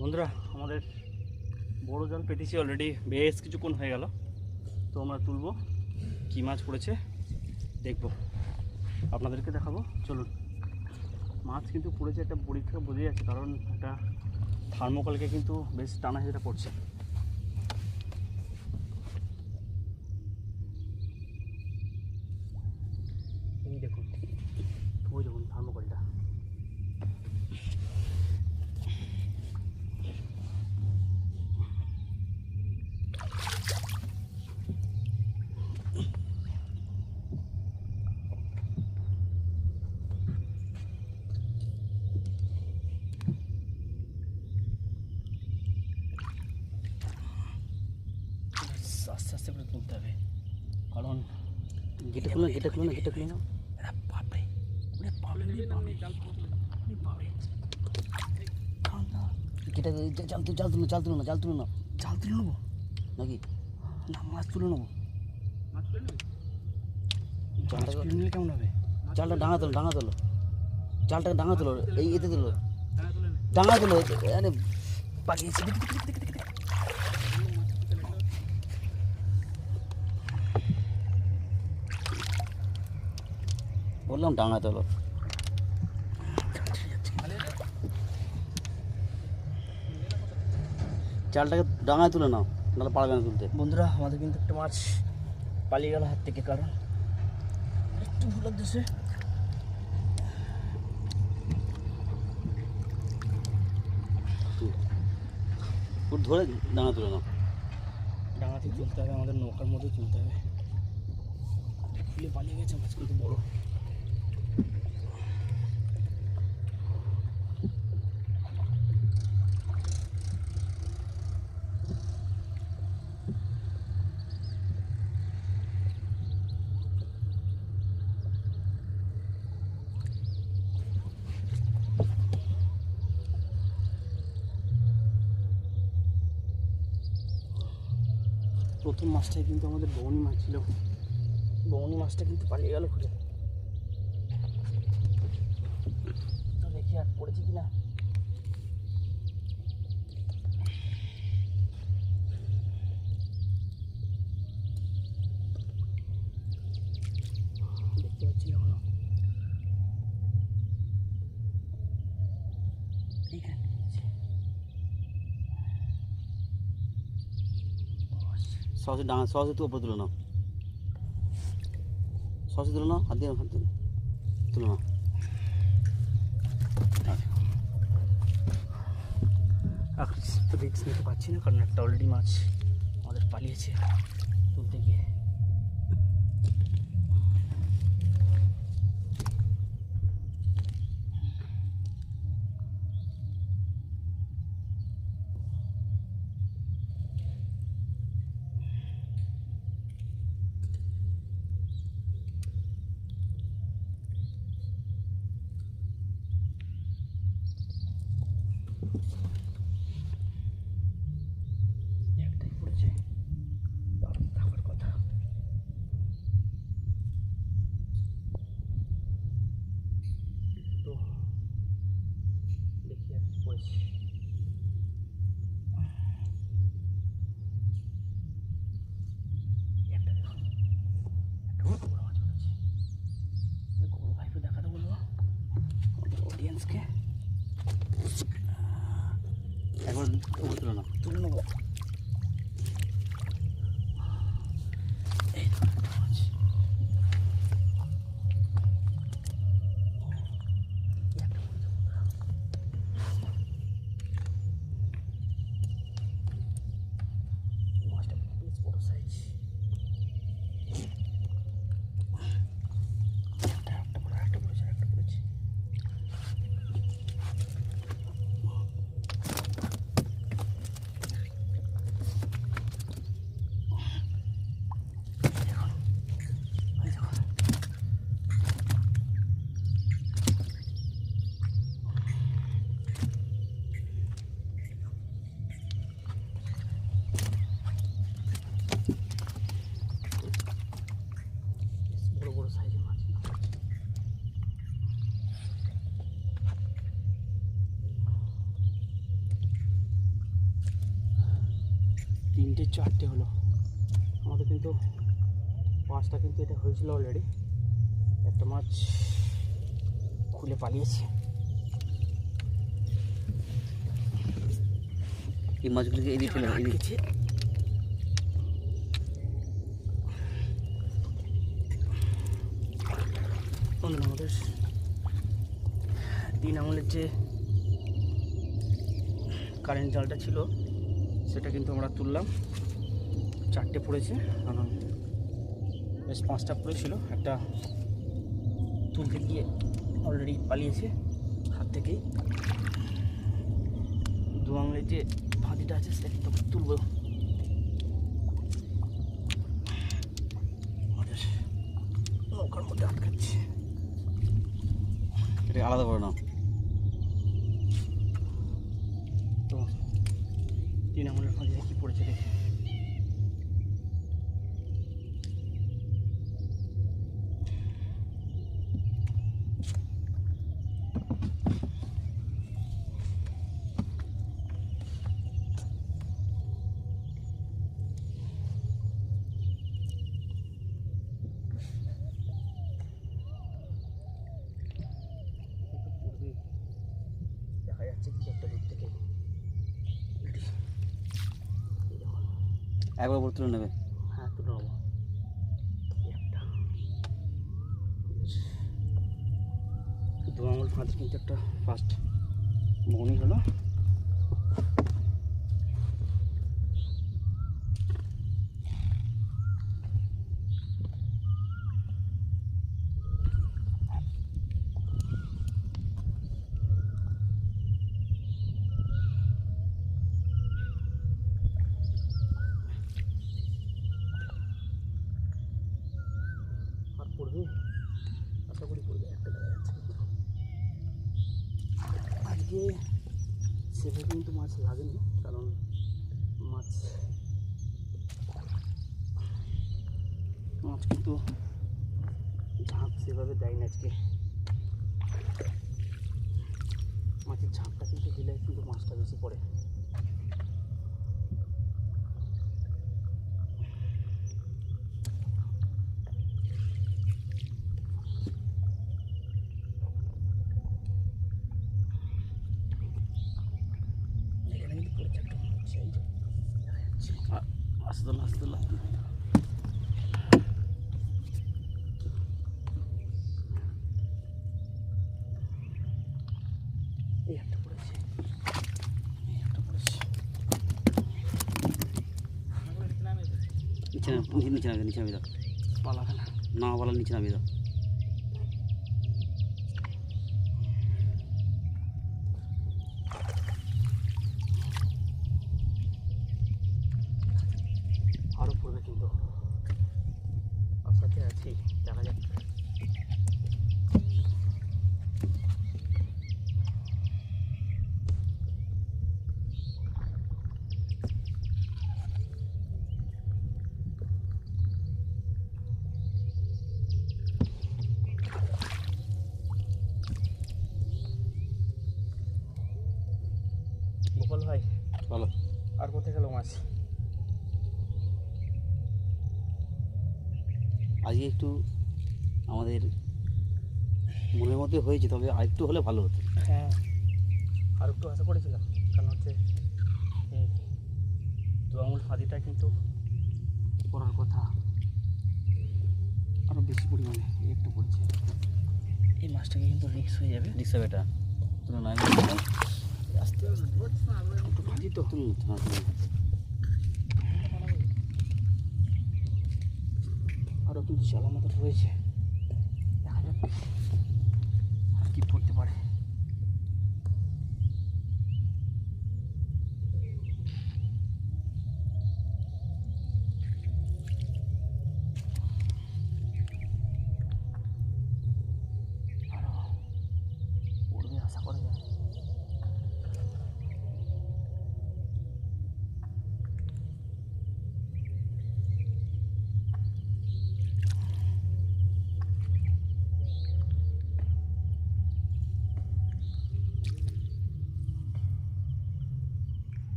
বন্ধুরা, আমাদের বড় জাল পেতেছি অলরেডি বেশ কিছুক্ষণ হয়ে গেল। তো আমরা তুলবো কী মাছ পড়েছে, দেখব। আপনাদেরকে দেখাবো, চলুন। মাছ কিন্তু পড়েছে, একটা পরীক্ষা বোঝা যাচ্ছে, কারণ একটা থার্মোকলকে কিন্তু বেশ টানা হেঁচড়া পড়ছে। দেখুন ওই দেখুন থার্মোকলটা আস্তে করে তুলতে হবে। কারণ গেটে খুলো গেটে খুলো না গেটে খুলো না। বাপরে ওরে বাপরে বাপরে বাপরে গেটে জাল তুলো জাল তুলো জাল তুলো না জাল তুলো না। জাল তুলে নেব? নাকি? না মাছ তুলে নেব। জালটা নিলে কেমন হবে? জালটা ডাঙা তোলো ডাঙা তোলো। জালটা ডাঙা তোলো এই এতে তোলো। ডাঙা তোলো আরে পাকিয়েছি বললাম ডাঙা তোলো। চালটাকে ডাঙায় তুলে নাও নাহলে পারবে না তুলতে। বন্ধুরা আমাদের কিন্তু একটা মাছ পালিয়ে গেল হাত থেকে কারণ একটু ভুল পুরো ধরে ডাঙা তুলে নাও। ডাঙাতে তুলতে হবে আমাদের নৌকার মধ্যে তুলতে হবে। খুলে পালিয়ে গেছে মাছ কিন্তু বড়। প্রথম মাছটাই কিন্তু আমাদের বৌনি মাছ ছিল বৌনি মাছটা কিন্তু পালিয়ে গেল খুঁজে। তো দেখি আর পড়েছে কিনা। সহজে ডাঙা সহজে তো উপরে তুলে নাও। সহজে তুলে নাও, হাত দিয়ে হাত দিয়ে তুলে নাও। রিক্স নিতে পারছি না, কারণ একটা অলরেডি মাছ আমাদের পালিয়েছে। তুলতে গিয়ে। অডিয়েন্সকে একবার উপরে তুলে নাও তুলে নেব এই তো একটা মাছ। এই একটা পড়েছে বন্ধুরা। মাছটা বেশ বড় সাইজ একটা একটা পড়ে একটা পড়েছে একটা পড়েছে তিনটে চারটে হলো। আমাদের কিন্তু পাঁচটা কিন্তু এটা হয়েছিল অলরেডি একটা মাছ খুলে পালিয়েছে। এই মাছগুলিকে এদিকে ফেলে এদিকে। আমাদের তিন আঙুলের যে কারেন্ট জালটা ছিল সেটা কিন্তু আমরা তুললাম। চারটে পড়েছে। বেশ পাঁচটা পড়েছিল। একটা তুলতে গিয়ে অলরেডি পালিয়েছে হাত থেকেই। দু আঙুলের যে ফাঁদিটা আছে, সেটা কিন্তু তুলবো। নৌকার মধ্যে আলাদা করে নাও। ফাঁদিটা কি পড়েছে দেখি পড়বে দেখা যাচ্ছে কি একটা দূর থেকে Ready? এই দেখুন। একবার বলে তুলে নেবে। হ্যাঁ তুলে নেব। দু আঙুল ফাঁদ কিন্তু একটা ফার্স্ট বনি হলো। আর পড়বে আশা করি পড়বে একটা দেখা যাচ্ছে কিন্তু আজকে সেভাবে কিন্তু মাছ লাগেনি কারণ মাছ মাছ কিন্তু ঝাঁপ সেভাবে দেয়নি আজকে মাছের ঝাঁপটা কিন্তু দিলে কিন্তু মাছটা বেশি পড়ে এখানে কিন্তু পড়েছে একটা মাছ, এই যে দেখা যাচ্ছে। আ- আস্তে তোলো, আস্তে তোলো, আস্তে তোলো। এই একটা পড়েছে এই একটা কোথায় গেল মাছ আজকে একটু আমাদের মনের মধ্যে হয়েছে তবে আরেকটু হলে ভালো হতো। হ্যাঁ আর একটু আশা করেছিলাম কারণ হচ্ছে দু আঙুল ফাঁদিটা কিন্তু পড়ার কথা। আরও বেশি পরিমাণে একটু পড়েছে। এই মাছটাকে কিন্তু রিক্স হয়ে যাবে। ডিস্টার্ব এটা। তুলে আরও কিন্তু চালা মতো রয়েছে। দেখা যাক। আর কি পড়তে পারে?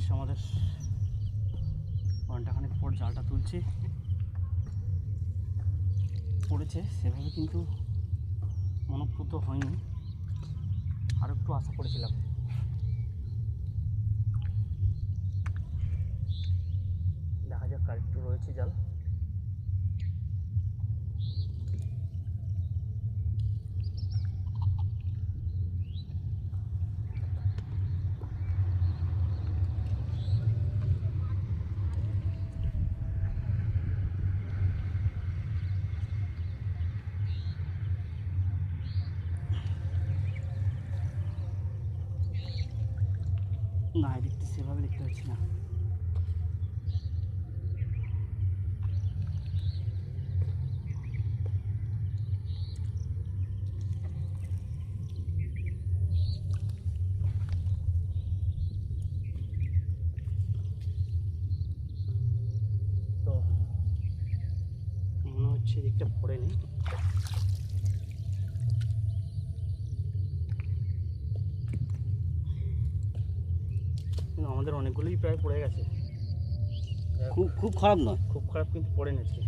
বেশ আমাদের ঘন্টাখানেক পর জালটা তুলছি। পড়েছে, সেভাবে কিন্তু মনপ্রুত হয়নি। আর একটু আশা করেছিলাম। দেখা যাক আর একটু রয়েছে জাল। না দেখতে সেভাবে দেখতে পাচ্ছি না। হচ্ছে দিকটা পড়েনি কিন্তু আমাদের অনেকগুলোই প্রায় পড়ে গেছে। খুব খুব খারাপ নয়। খুব খারাপ কিন্তু পড়ে নিচ্ছে